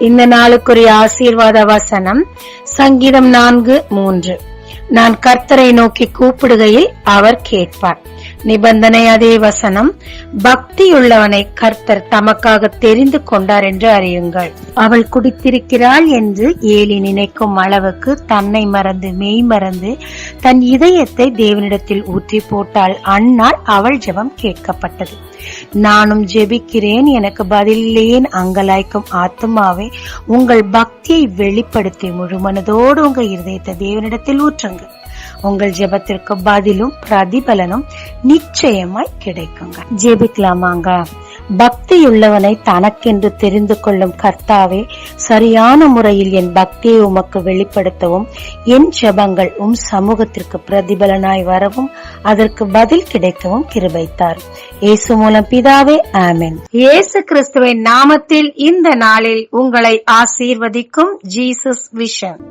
இந்த நாளுக்குரிய ஆசீர்வாத வசனம் சங்கீதம் நான்கு மூன்று. நான் கர்த்தரை நோக்கி கூப்பிடுகையில் அவர் கேட்பார். நிபந்தனை அதே வசனம் பக்தியுள்ளவனை கர்த்தர் தமக்காக தெரிந்து கொண்டார் என்று அறியுங்கள். அவள் குடித்திருக்கிறாள் என்று ஏலி நினைக்கும் அளவுக்கு தன்னை மறந்து மெய் மறந்து தன் இதயத்தை தேவனிடத்தில் ஊற்றி போட்டால் அன்னால் அவள் ஜெபம் கேட்கப்பட்டது. நானும் ஜெபிக்கிறேன் எனக்கு பதிலேன் அங்கலாய்க்கும் ஆத்துமாவே உங்கள் பக்தியை வெளிப்படுத்தி முழுமனதோடு உங்க இருதயத்தை தேவனிடத்தில் ஊற்றுங்க உங்கள் ஜெபத்திற்கு பதிலும் பிரதிபலனும் நிச்சயமாய் கிடைக்குங்க. ஜெபிக்கலாமாங்க? பக்தியுள்ளவனை தனக்கென்று தெரிந்து கொள்ளும் கர்த்தாவே சரியான முறையில் என் பக்தியை உமக்கு வெளிப்படுத்தவும் என் ஜெபங்கள் உம் சமூகத்திற்கு பிரதிபலனாய் வரவும் அதற்கு பதில் கிடைக்கவும் கிருபைத்தார். இயேசு மூலம் பிதாவே ஆமேன். இயேசு கிறிஸ்துவின் நாமத்தில் இந்த நாளில் உங்களை ஆசீர்வதிக்கும் ஜீசஸ் விஷன்.